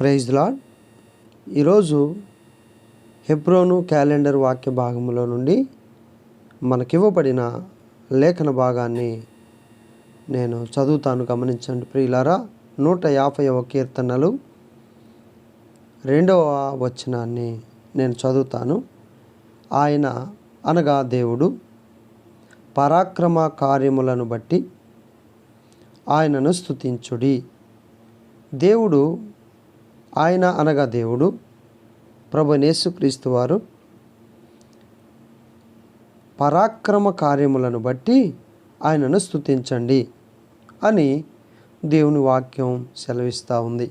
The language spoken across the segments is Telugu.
Praise lord. ఈరోజు హెబ్రోను క్యాలెండర్ వాక్య భాగంలో నుండి మనకివ్వబడిన లేఖన భాగాన్ని నేను చదువుతాను గమనించండి ప్రియులారా. నూట యాభైవ కీర్తనలు రెండవ వచనాన్ని నేను చదువుతాను. ఆయన అనగా దేవుడు పరాక్రమ కార్యములను బట్టి ఆయనను స్తుతించుడి. దేవుడు ఆయన అనగా దేవుడు. ప్రభు యేసుక్రీస్తు వారు పరాక్రమ కార్యములను బట్టి ఆయనను స్తుతించండి అని దేవుని వాక్యం సెలవిస్తూ ఉంది.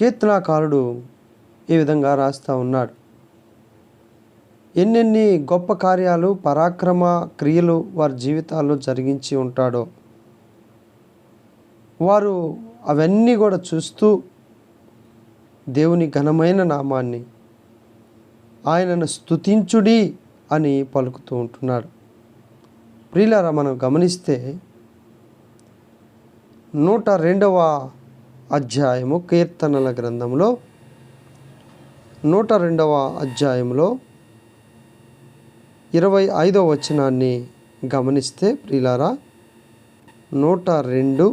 కీర్తనాకారుడు ఈ విధంగా రాస్తూ ఉన్నాడు. ఎన్నెన్ని గొప్ప కార్యాలు పరాక్రమ క్రియలు వారి జీవితాల్లో జరిగించి ఉంటాడో వారు అవన్నీ కూడా చూస్తూ దేవుని ఘనమైన నామాన్ని ఆయనను స్తుతించుడి అని పలుకుతూ ఉంటున్నాడు. ప్రియులారా మనం గమనిస్తే నూట రెండవ అధ్యాయము కీర్తనల గ్రంథంలో నూట రెండవ అధ్యాయంలో ఇరవై ఐదవ వచనాన్ని గమనిస్తే ప్రియులారా నూట రెండు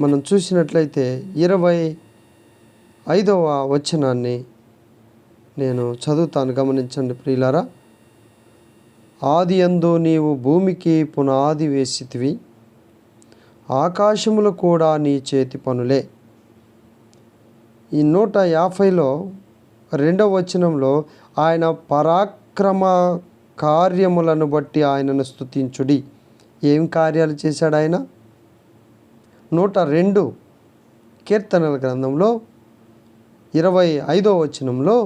మనం చూసినట్లయితే ఇరవై ఐదవ వచనాన్ని నేను చదువుతాను. గమనించండి ప్రియులారా. ఆది అందు నీవు భూమికి పునాది వేసితివి ఆకాశములు కూడా నీ చేతి పనులే. ఈ నూట యాభైలో రెండవ వచనంలో ఆయన పరాక్రమ కార్యములను బట్టి ఆయనను స్తుతించుడి. ఏం కార్యాలు చేశాడు ఆయన? నూట రెండు కీర్తనల గ్రంథంలో ఇరవై ఐదో వచనంలో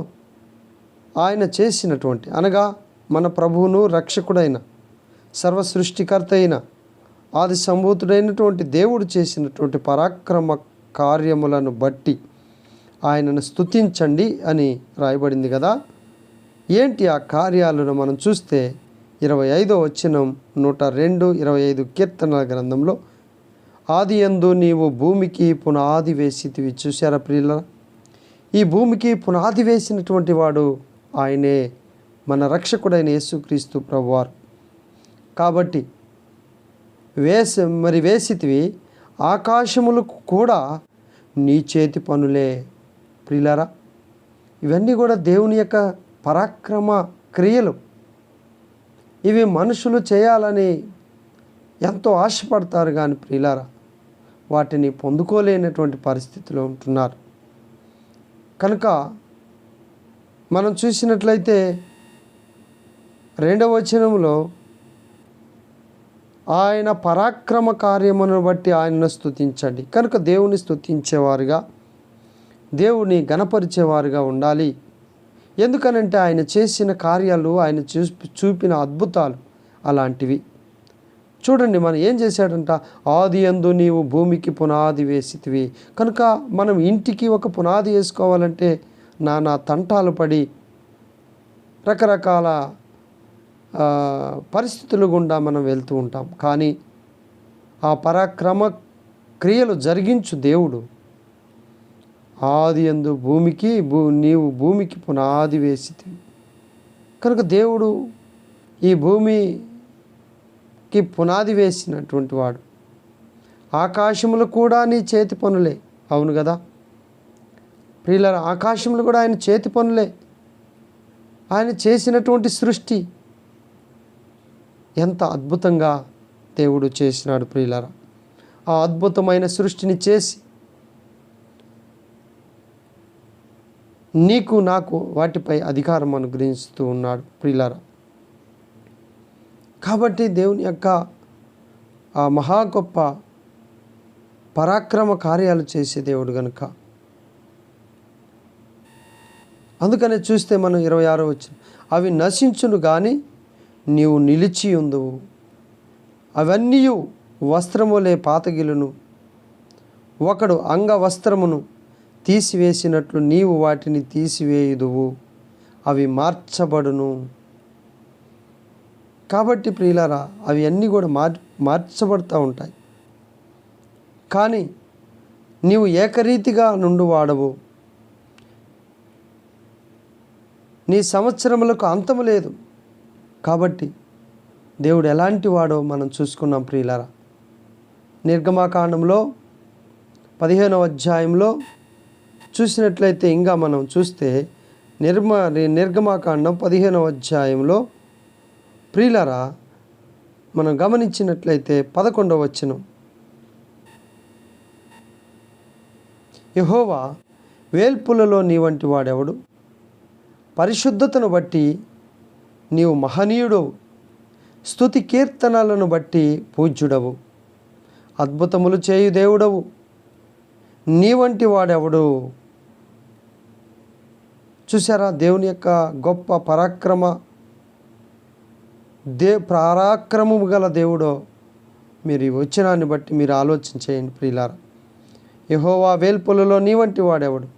ఆయన చేసినటువంటి అనగా మన ప్రభువును రక్షకుడైన సర్వ సృష్టికర్త అయిన ఆది సంభూతుడైనటువంటి దేవుడు చేసినటువంటి పరాక్రమ కార్యములను బట్టి ఆయనను స్తుతించండి అని రాయబడింది కదా. ఏంటి ఆ కార్యాలను మనం చూస్తే ఇరవై ఐదో వచనం నూట రెండు ఇరవై ఐదు కీర్తనల గ్రంథంలో ఆది యందు నీవు భూమికి పునాది వేసితివి. చూశారా ప్రియుల ఈ భూమికి పునాది వేసినటువంటి వాడు ఆయనే మన రక్షకుడైన యేసుక్రీస్తు ప్రభువారు. కాబట్టి వేసి మరి వేసితివి ఆకాశములకు కూడా నీ చేతి పనులే. ప్రియులారా ఇవన్నీ కూడా దేవుని యొక్క పరాక్రమ క్రియలు. ఇవి మనుషులు చేయాలని ఎంతో ఆశపడతారు కానీ ప్రియులారా వాటిని పొందుకోలేనటువంటి పరిస్థితిలో ఉంటున్నారు. కనుక మనం చూసినట్లయితే రెండవ వచనంలో ఆయన పరాక్రమ కార్యమును బట్టి ఆయనను స్థుతించండి కనుక దేవుని స్థుతించేవారుగా దేవుని గణపరిచేవారుగా ఉండాలి. ఎందుకనంటే ఆయన చేసిన కార్యాలు ఆయన చూ చూపిన అద్భుతాలు అలాంటివి. చూడండి మనం ఏం చేశాడంట? ఆది అందు నీవు భూమికి పునాది వేసితివి. కనుక మనం ఇంటికి ఒక పునాది వేసుకోవాలంటే నానా తంటాలు పడి రకరకాల పరిస్థితులు గుండా మనం వెళ్తూ ఉంటాం. కానీ ఆ పరాక్రమ క్రియలు జరిగించు దేవుడు. ఆది ఎందు భూమికి భూ నీవు భూమికి పునాది వేసితివి. కనుక దేవుడు ఈ భూమి భూమికి పునాది వేసినటువంటి వాడు. ఆకాశములు కూడా నీ చేతి పనులే. అవును కదా? ప్రియుల ఆకాశములు కూడా ఆయన చేతి పనులే. ఆయన చేసినటువంటి సృష్టి. ఎంత అద్భుతంగా దేవుడు చేసినాడు ప్రియులరా. ఆ అద్భుతమైన సృష్టిని చేసి నీకు నాకు వాటిపై అధికారం అనుగ్రహిస్తూ ఉన్నాడు ప్రియులరా. కాబట్టి దేవుని యొక్క ఆ మహా గొప్ప పరాక్రమ కార్యాలు చేసే దేవుడు గనుక. అందుకనే చూస్తే మనం ఇరవై ఆరో వచ్చి అవి నశించును కానీ నీవు నిలిచి ఉందువు. అవన్నీ వస్త్రములే పాతగిలును ఒకడు అంగవస్త్రమును తీసివేసినట్లు నీవు వాటిని తీసివేయుదువు. అవి మార్చబడును. కాబట్టి ప్రియులారా అవి అన్నీ కూడా మార్ మార్చబడుతూ ఉంటాయి. కానీ నీవు ఏకరీతిగా నుండి వాడవు. నీ సంవత్సరములకు అంతము లేదు. కాబట్టి దేవుడు ఎలాంటి వాడో మనం చూసుకున్నాం ప్రియులారా. నిర్గమాకాండంలో పదిహేనవ అధ్యాయంలో చూసినట్లయితే ఇంకా మనం చూస్తే నిర్మ నిర్గమాకాండం పదిహేనవ అధ్యాయంలో ప్రియులరా మనం గమనించినట్లయితే పదకొండవ వచనం. యహోవా వేల్పులలో నీ వంటి వాడెవడు? పరిశుద్ధతను బట్టి నీవు మహనీయుడవు. స్తుతి కీర్తనలను బట్టి పూజ్యుడవు. అద్భుతములు చేయు దేవుడవు. నీ వంటి వాడెవడు? చూసారా దేవుని యొక్క గొప్ప పరాక్రమ దే పరాక్రమము గల దేవుడో మీరు ఈ వచ్చినాన్ని బట్టి మీరు ఆలోచన చేయండి ప్రియులారా. యహోవా వేల్పులలో నీ వంటి వాడెవడు?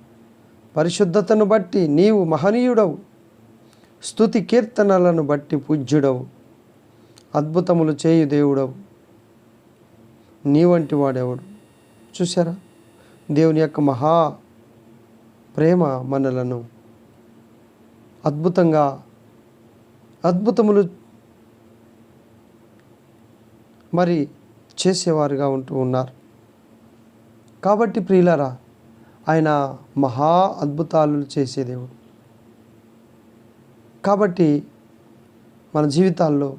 పరిశుద్ధతను బట్టి నీవు మహనీయుడవు. స్తుతి కీర్తనలను బట్టి పూజ్యుడవు. అద్భుతములు చేయు దేవుడవు. నీ వంటి వాడెవడు? చూసారా దేవుని యొక్క మహా ప్రేమ మనలను అద్భుతంగా అద్భుతములు మరి చేసేవారుగా ఉంటూ ఉన్నారు. కాబట్టి ప్రియులరా ఆయన మహా అద్భుతాలు చేసే దేవుడు. కాబట్టి మన జీవితాల్లో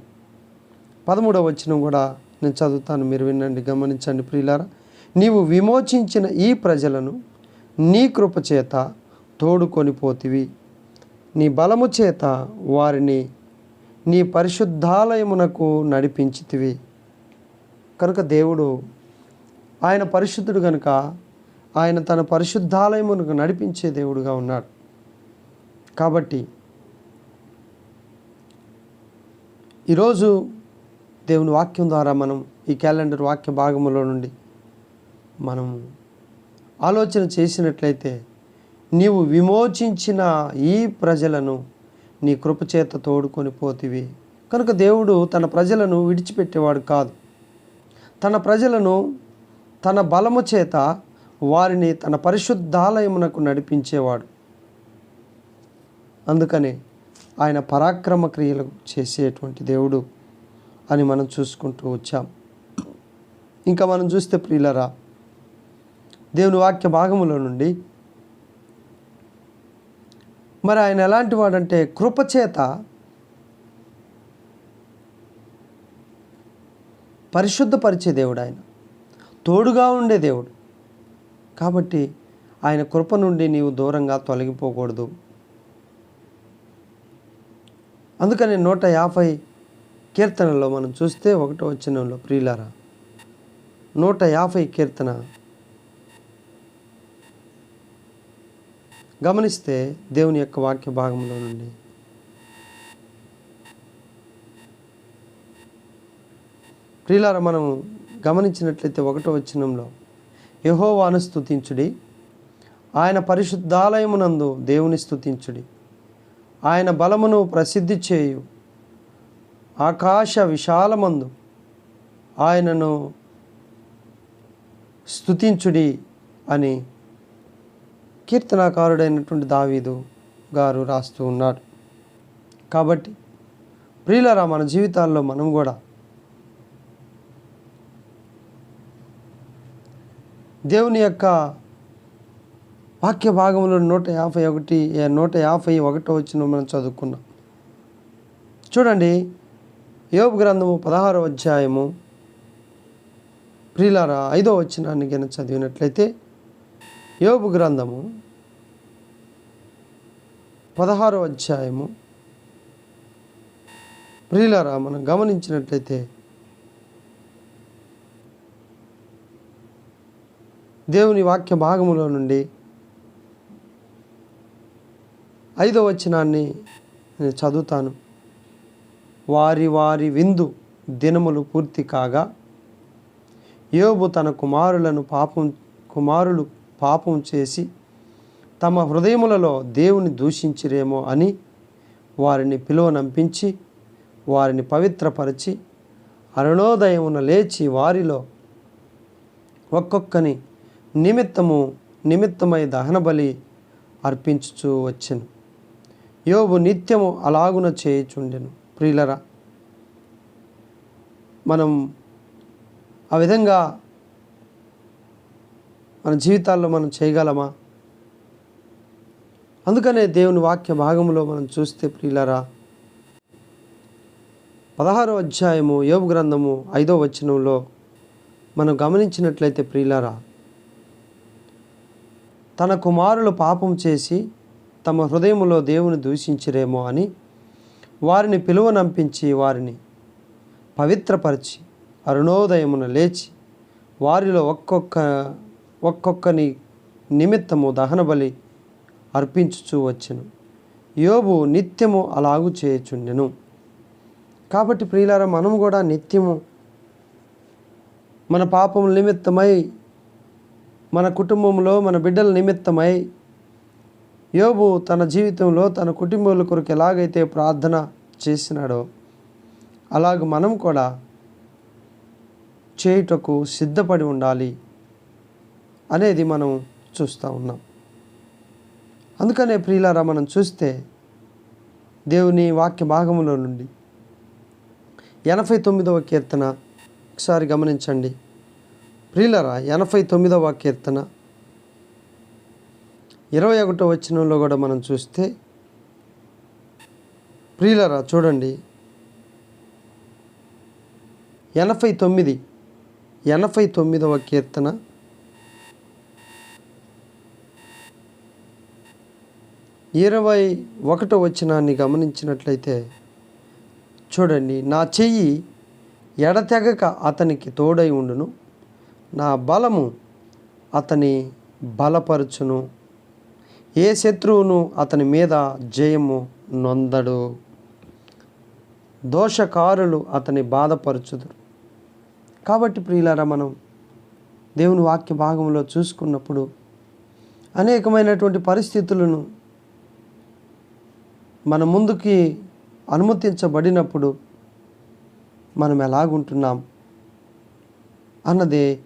పదమూడవ వచనం కూడా నేను చదువుతాను మీరు వినండి గమనించండి ప్రియులారా. నీవు విమోచించిన ఈ ప్రజలను నీ కృప చేత తోడుకొని పోతివి. నీ బలము చేత వారిని నీ పరిశుద్ధాలయమునకు నడిపించితివి. కనుక దేవుడు ఆయన పరిశుద్ధుడు కనుక ఆయన తన పరిశుద్ధాలయమునకు నడిపించే దేవుడుగా ఉన్నాడు. కాబట్టి ఈరోజు దేవుని వాక్యం ద్వారా మనం ఈ క్యాలెండర్ వాక్య భాగములో నుండి మనం ఆలోచన చేసినట్లయితే నీవు విమోచించిన ఈ ప్రజలను నీ కృపచేత తోడుకొని పోతివి. కనుక దేవుడు తన ప్రజలను విడిచిపెట్టేవాడు కాదు. తన ప్రజలను తన బలము చేత వారిని తన పరిశుద్ధాలయమునకు నడిపించేవాడు. అందుకనే ఆయన పరాక్రమ క్రియలు చేసేటువంటి దేవుడు అని మనం చూసుకుంటూ వచ్చాం. ఇంకా మనం చూస్తే ప్రియులరా దేవుని వాక్య భాగములో నుండి మరి ఆయన ఎలాంటి వాడంటే కృపచేత పరిశుద్ధపరిచే దేవుడు ఆయన. తోడుగా ఉండే దేవుడు. కాబట్టి ఆయన కృప నుండి నీవు దూరంగా తొలగిపోకూడదు. అందుకని నూట యాభై కీర్తనలో మనం చూస్తే ఒకటో వచ్చినంలో ప్రియులారా నూట యాభై కీర్తన గమనిస్తే దేవుని యొక్క వాక్య భాగంలో నుండి ప్రియులారా మనం గమనించినట్లయితే ఒకటో వచనంలో యహోవాను స్తుతించుడి ఆయన పరిశుద్ధాలయమునందు దేవుని స్థుతించుడి ఆయన బలమును ప్రసిద్ధి చేయు ఆకాశ విశాలమందు ఆయనను స్తుతించుడి అని కీర్తనాకారుడైనటువంటి దావీదు గారు రాస్తూ ఉన్నాడు. కాబట్టి ప్రియులరా మన జీవితాల్లో మనం కూడా దేవుని యొక్క వాక్య భాగంలో నూట యాభై ఒకటి నూట యాభై ఒకటో వచ్చిన మనం చదువుకున్నాం చూడండి యోగ గ్రంథము పదహారో అధ్యాయము. ప్రిలారా ఐదో వచ్చినాన్ని కనుక చదివినట్లయితే యోబు గ్రంథము పదహారో అధ్యాయము. ప్రియులారా మనం గమనించినట్లయితే దేవుని వాక్య భాగములో నుండి ఐదో వచనాన్ని నేను చదువుతాను. వారి వారి విందు దినములు పూర్తి కాగా యోబు తన కుమారులను పాపం కుమారులు పాపం చేసి తమ హృదయములలో దేవుని దూషించిరేమో అని వారిని పిలువనంపించి వారిని పవిత్రపరిచి అరుణోదయమున లేచి వారిలో ఒక్కొక్కని నిమిత్తము నిమిత్తమై దహన బలి అర్పించుచూ వచ్చెను. యోబు నిత్యము అలాగున చేయుచుండెను. ప్రియులరా మనం ఆ విధంగా మన జీవితాల్లో మనం చేయగలమా? అందుకనే దేవుని వాక్య భాగంలో మనం చూస్తే ప్రియులరా పదహారో అధ్యాయము యోగు గ్రంథము ఐదో వచనంలో మనం గమనించినట్లయితే ప్రియులరా తన కుమారులు పాపం చేసి తమ హృదయములో దేవుని దూషించిరేమో అని వారిని పిలువనంపించి వారిని పవిత్రపరిచి అరుణోదయమున లేచి వారిలో ఒక్కొక్క ఒక్కొక్కని నిమిత్తము దహనబలి అర్పించుచూ వచ్చెను. యోబు నిత్యము అలాగు చేయుచుండెను. కాబట్టి ప్రియులారా మనం కూడా నిత్యము మన పాపం నిమిత్తమై మన కుటుంబంలో మన బిడ్డల నిమిత్తమై యోబు తన జీవితంలో తన కుటుంబాల కొరకు ఎలాగైతే ప్రార్థన చేసినాడో అలాగ మనం కూడా చేయుటకు సిద్ధపడి ఉండాలి అనేది మనం చూస్తూ ఉన్నాం. అందుకనే ప్రియులారా మనం చూస్తే దేవుని వాక్య భాగంలో నుండి ఎనభై తొమ్మిదవ కీర్తన ఒకసారి గమనించండి. ప్రియులరా ఎనభై తొమ్మిదవ కీర్తన. ఇరవై ఒకటో వచనంలో కూడా మనం చూస్తే ప్రియులరా చూడండి. ఎనభై తొమ్మిది ఎనభై తొమ్మిదవ కీర్తన. ఇరవై ఒకటో వచనాన్ని గమనించినట్లయితే చూడండి నా చెయ్యి ఎడతెగక అతనికి తోడై ఉండును. నా బలము అతని బలపరచును. ఏ శత్రువును అతని మీద జయము నొందడు? దోషకారులు అతని బాధపరచుదురు. కాబట్టి ప్రియులారా మనం దేవుని వాక్య భాగంలో చూసుకున్నప్పుడు అనేకమైనటువంటి పరిస్థితులను మన ముందుకి అనుమతించబడినప్పుడు మనం ఎలాగుంటున్నాం? అన్నదే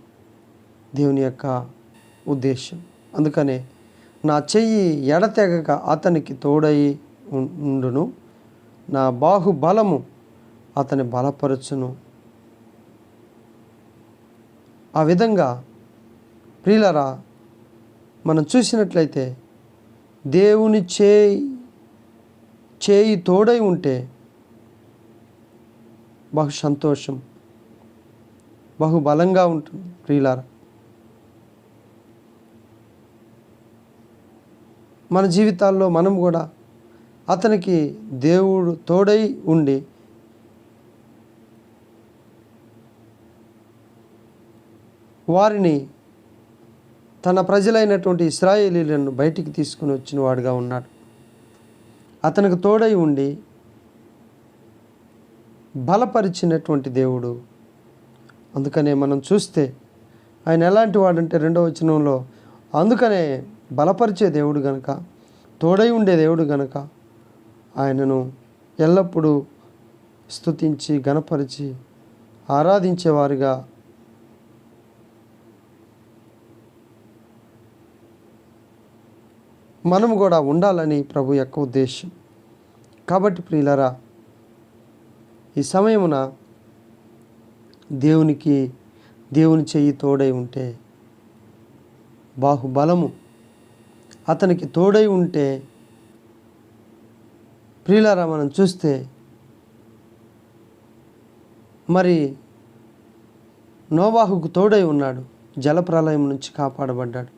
దేవుని యొక్క ఉద్దేశం. అందుకనే నా చెయ్యి ఎడతెగక అతనికి తోడై ఉండును. నా బాహుబలము అతని బలపరచును. ఆ విధంగా ప్రియులరా మనం చూసినట్లయితే దేవుని చేయి చేయి తోడై ఉంటే బహు సంతోషం బహుబలంగా ఉంటుంది ప్రియులారా. మన జీవితాల్లో మనం కూడా అతనికి దేవుడు తోడై ఉండి వారిని తన ప్రజలైనటువంటి ఇస్రాయేలీలను బయటికి తీసుకుని వచ్చిన వాడుగా ఉన్నాడు. అతనికి తోడై ఉండి బలపరిచినటువంటి దేవుడు. అందుకనే మనం చూస్తే ఆయన ఎలాంటి వాడంటే రెండవ వచనంలో అందుకనే బలపరిచే దేవుడు గనక తోడై ఉండే దేవుడు గనక ఆయనను ఎల్లప్పుడూ స్తుతించి గణపరిచి ఆరాధించేవారుగా మనం కూడా ఉండాలని ప్రభు యొక్క ఉద్దేశం. కాబట్టి ప్రియులరా ఈ సమయమున దేవునికి దేవుని చెయ్యి తోడై ఉంటే బాహుబలము అతనికి తోడై ఉంటే ప్రియులారా మనం చూస్తే మరి నోవాహుకు తోడై ఉన్నాడు జలప్రలయం నుంచి కాపాడబడ్డాడు.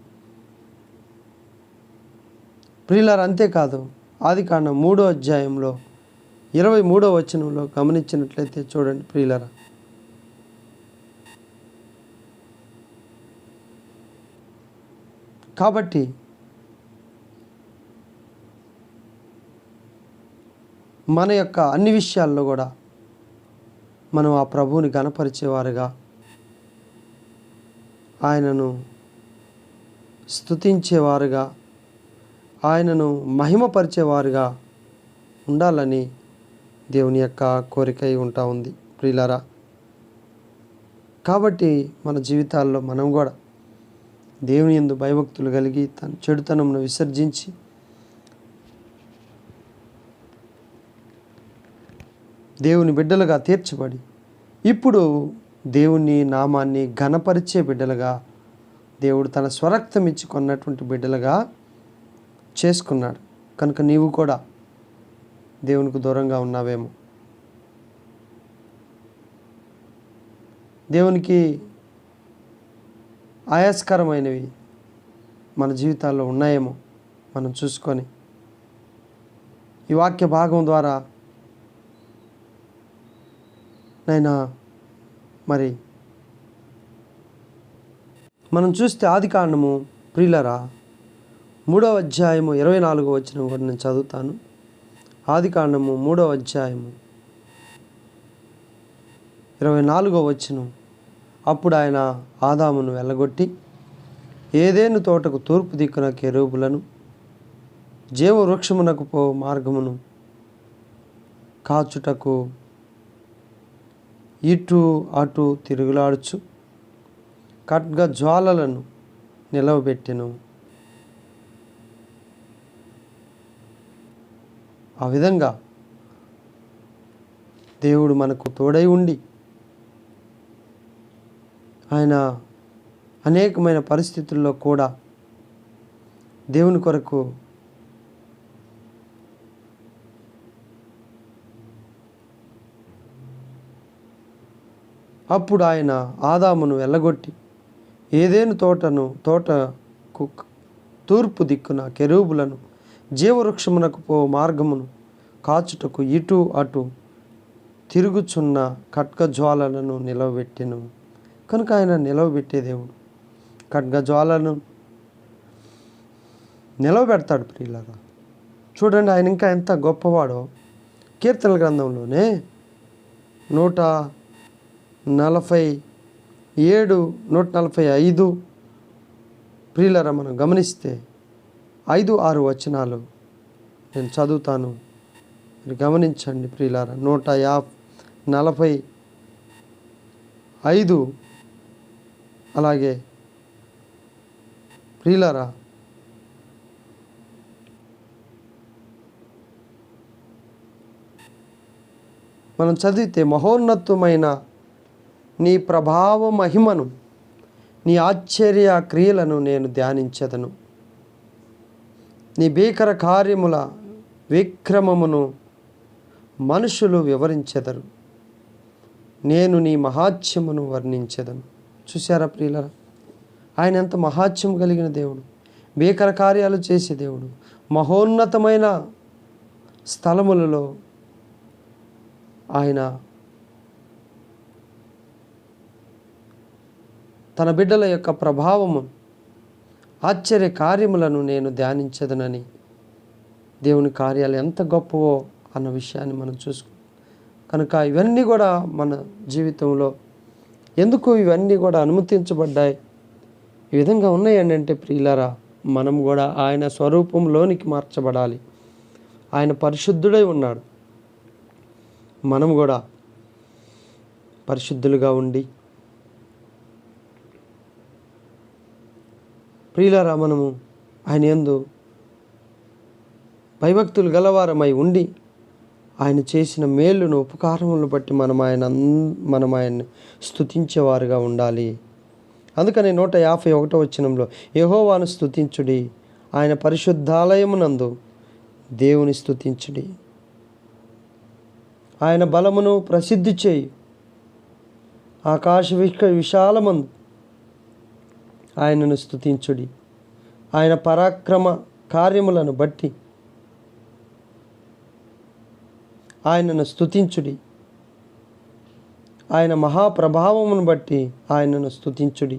ప్రియులారు అంతేకాదు ఆది కాండం మూడో అధ్యాయంలో ఇరవై మూడో వచనంలో గమనించినట్లయితే చూడండి ప్రియులరా. కాబట్టి మన యొక్క అన్ని విషయాల్లో కూడా మనం ఆ ప్రభువుని గణపరిచేవారుగా ఆయనను స్తుతించేవారుగా. ఆయనను మహిమపరిచేవారుగా ఉండాలని దేవుని యొక్క కోరిక అయి ఉంటా ఉంది ప్రియులరా. కాబట్టి మన జీవితాల్లో మనం కూడా దేవుని ఎందు భయభక్తులు కలిగి తన చెడుతనంను విసర్జించి దేవుని బిడ్డలుగా తీర్చబడి ఇప్పుడు దేవుని నామాన్ని ఘనపరిచే బిడ్డలుగా దేవుడు తన స్వరక్తం ఇచ్చి కొన్నటువంటి బిడ్డలుగా చేసుకున్నాడు. కనుక నీవు కూడా దేవునికి దూరంగా ఉన్నావేమో. దేవునికి ఆయాస్కరమైనవి మన జీవితాల్లో ఉన్నాయేమో మనం చూసుకొని ఈ వాక్య భాగం ద్వారా నైనా మరి మనం చూస్తే ఆది కాండము ప్రియులరా మూడవ అధ్యాయము ఇరవై నాలుగో వచ్చిన కూడా నేను చదువుతాను. ఆది కాండము మూడవ అధ్యాయము ఇరవై నాలుగో వచ్చిన అప్పుడు ఆయన ఆదామును వెళ్ళగొట్టి ఏదేను తోటకు తూర్పు దిక్కున కెరూపులను జీవ వృక్షమునకు పో మార్గమును కాచుటకు ఇటు అటు తిరుగులాడుచు. ఖడ్గ జ్వాలలను నిలవబెట్టెను. ఆ విధంగా దేవుడు మనకు తోడై ఉండి ఆయన అనేకమైన పరిస్థితుల్లో కూడా దేవుని కొరకు అప్పుడు ఆయన ఆదామును వెళ్ళగొట్టి ఏదేను తోటను తోటకు తూర్పు దిక్కున కెరూబులను జీవవృక్షమునకు పో మార్గమును కాచుటకు ఇటు అటు తిరుగుచున్న ఖడ్గజ్వాలలను నిలవబెట్టెను. కనుక ఆయన నిలవబెట్టే దేవుడు. ఖడ్గజ్వాలను నిలవబెడతాడు ప్రియులరా. చూడండి ఆయన ఇంకా ఎంత గొప్పవాడో. కీర్తన గ్రంథంలోనే నూట నలభై ఏడు నూట నలభై ఐదు. ప్రియులరా మనం గమనిస్తే ఐదు ఆరు వచనాలు నేను చదువుతాను. మీరు గమనించండి ప్రియులారా నూట యా నలభై ఐదు. అలాగే ప్రియులరా మనం చదివితే మహోన్నతమైన నీ ప్రభావ మహిమను నీ ఆశ్చర్య క్రియలను నేను ధ్యానించదను. నీ భీకర కార్యముల విక్రమమును మనుషులు వివరించెదరు. నేను నీ మహాత్యమును వర్ణించెదను. చూశారా ప్రియుల ఆయన ఎంత మహాత్యం కలిగిన దేవుడు. భీకర కార్యాలు చేసే దేవుడు. మహోన్నతమైన స్థలములలో ఆయన తన బిడ్డల యొక్క ప్రభావము ఆశ్చర్య కార్యములను నేను ధ్యానించదనని. దేవుని కార్యాలు ఎంత గొప్పవో అన్న విషయాన్ని మనం చూసుకో కనుక ఇవన్నీ కూడా మన జీవితంలో ఎందుకు ఇవన్నీ కూడా అనుమతించబడ్డాయి? ఈ విధంగా ఉన్నాయండి అంటే ప్రియులరా మనం కూడా ఆయన స్వరూపంలోనికి మార్చబడాలి. ఆయన పరిశుద్ధుడై ఉన్నాడు. మనం కూడా పరిశుద్ధులుగా ఉండి ప్రియులారా మనము ఆయన ఎందు భయభక్తులు గలవారమై ఉండి ఆయన చేసిన మేలును ఉపకారములను బట్టి మనం ఆయన మనం ఆయన్ని స్తుతించేవారుగా ఉండాలి. అందుకని నూట యాభై ఒకటో వచనంలో యహోవాను స్థుతించుడి ఆయన పరిశుద్ధాలయమునందు దేవుని స్థుతించుడి ఆయన బలమును ప్రసిద్ధి చేయి. ఆకాశ విశాలమందు ఆయనను స్థుతించుడి ఆయన పరాక్రమ కార్యములను బట్టి ఆయనను స్థుతించుడి ఆయన మహాప్రభావమును బట్టి ఆయనను స్థుతించుడి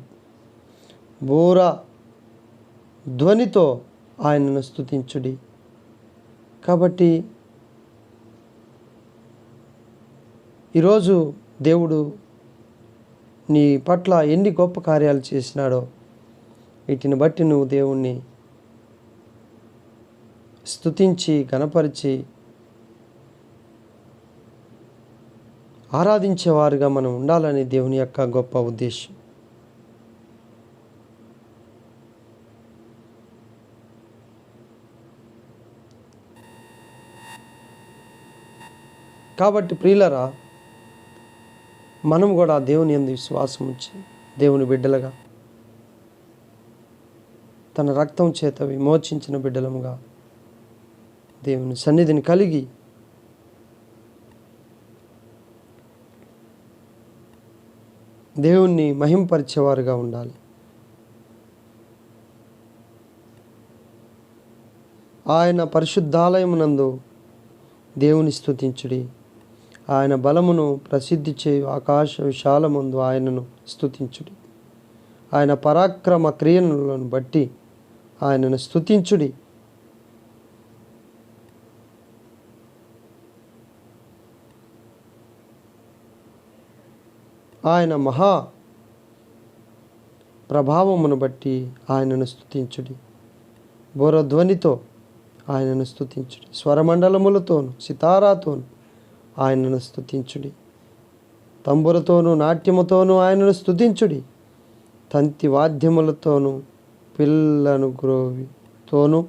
బూర ధ్వనితో ఆయనను స్థుతించుడి కాబట్టి ఈరోజు దేవుడు నీ పట్ల ఎన్ని గొప్ప కార్యాలు చేసినాడో వీటిని బట్టి నువ్వు దేవుణ్ణి స్తుతించి గణపరిచి ఆరాధించేవారుగా మనం ఉండాలని దేవుని యొక్క గొప్ప ఉద్దేశం. కాబట్టి ప్రియులరా మనం కూడా దేవుని ఎందు విశ్వాసం ఉంచి దేవుని బిడ్డలుగా తన రక్తం చేత విమోచించిన బిడ్డలముగా దేవుని సన్నిధిని కలిగి దేవుణ్ణి మహింపరిచేవారుగా ఉండాలి. ఆయన పరిశుద్ధాలయమునందు దేవుని స్థుతించుడి ఆయన బలమును ప్రసిద్ధి చేయు ఆకాశ విశాలముందు ఆయనను స్థుతించుడి ఆయన పరాక్రమ క్రియలను బట్టి ఆయనను స్థుతించుడి ఆయన మహా ప్రభావమును బట్టి ఆయనను స్తుతించుడి. బోరధ్వనితో ఆయనను స్తుతించుడి. స్వరమండలములతోను సితారాతోను ఆయనను స్థుతించుడి తంబురతోనూ నాట్యముతోనూ ఆయనను స్తుతించుడి. తంతి వాద్యములతోనూ పిల్లను గ్రోవితోనూ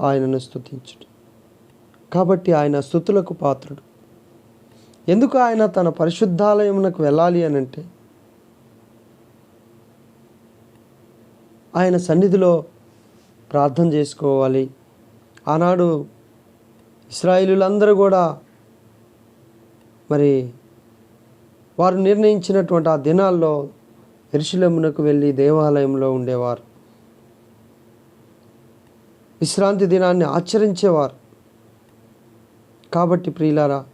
ఆయనను స్తుతించుడి. కాబట్టి ఆయన స్థుతులకు పాత్రుడు. ఎందుకు ఆయన తన పరిశుద్ధాలయమునకు వెళ్ళాలి అని అంటే ఆయన సన్నిధిలో ప్రార్థన చేసుకోవాలి. ఆనాడు ఇస్రాయిలులందరూ కూడా మరి వారు నిర్ణయించినటువంటి ఆ దినాల్లో ఎరుశలమునకు వెళ్ళి దేవాలయంలో ఉండేవారు. విశ్రాంతి దినాన్ని ఆచరించేవారు. కాబట్టి ప్రియులారా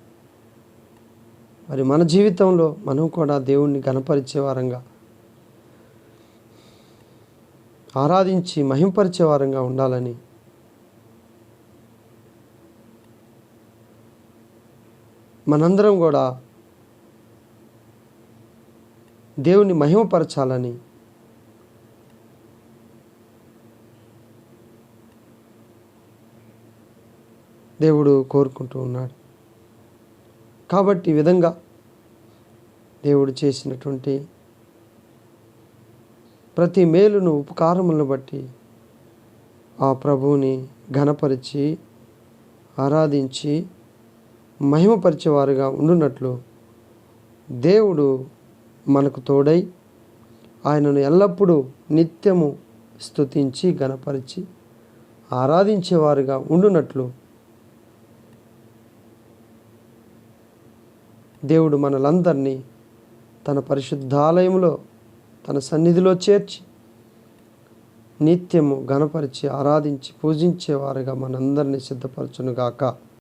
మరి మన జీవితంలో మనం కూడా దేవుణ్ణి గణపరిచేవారంగా ఆరాధించి మహింపరిచే వారంగా ఉండాలని మనందరం కూడా దేవుని మహిమపరచాలని దేవుడు కోరుకుంటూ ఉన్నాడు. కాబట్టి ఈ విధంగా దేవుడు చేసినటువంటి ప్రతి మేలును ఉపకారములను బట్టి ఆ ప్రభువుని ఘనపరిచి ఆరాధించి మహిమపరిచేవారుగా ఉండునట్లు దేవుడు మనకు తోడై ఆయనను ఎల్లప్పుడూ నిత్యము స్తుతించి గణపరిచి ఆరాధించేవారుగా ఉండునట్లు దేవుడు మనలందరినీ తన పరిశుద్ధాలయంలో తన సన్నిధిలో చేర్చి నిత్యము గణపరిచి ఆరాధించి పూజించేవారుగా మనందరినీ సిద్ధపరచునుగాక.